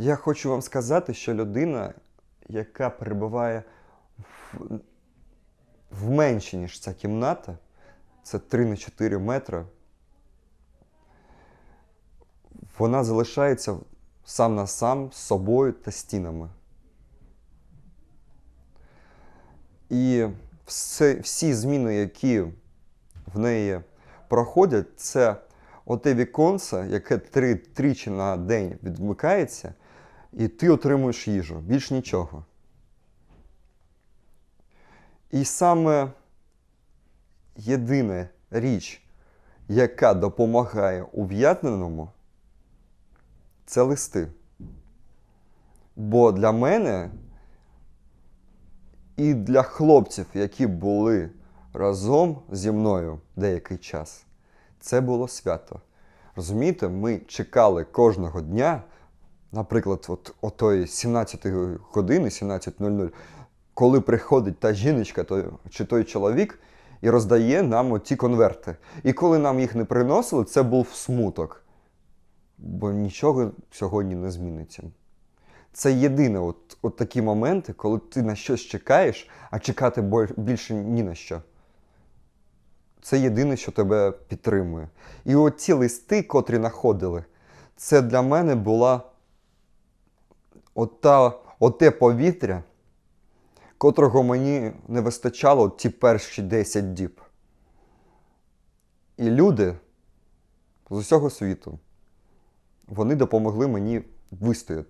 Я хочу вам сказати, що людина, яка перебуває в, в менші, ніж ця кімната, це 3 на 4 метри, вона залишається сам на сам з собою та стінами. І все, всі зміни, які в неї проходять, це оте віконце, яке три, тричі на день відмикається, і ти отримуєш їжу, більш нічого. І саме єдина річ, яка допомагає ув'язненому, це листи. Бо для мене і для хлопців, які були разом зі мною деякий час, це було свято. Розумієте, ми чекали кожного дня, наприклад, от, отої 17 години, 17.00, коли приходить та жіночка той, чи той чоловік і роздає нам оті конверти. І коли нам їх не приносили, це був смуток. Бо нічого сьогодні не зміниться. Це єдине, от, от такі моменти, коли ти на щось чекаєш, а чекати більше ні на що. Це єдине, що тебе підтримує. І от ці листи, котрі знаходили, це для мене була ота, оте повітря, котрого мені не вистачало ті перші 10 діб. І люди з усього світу, вони допомогли мені вистояти.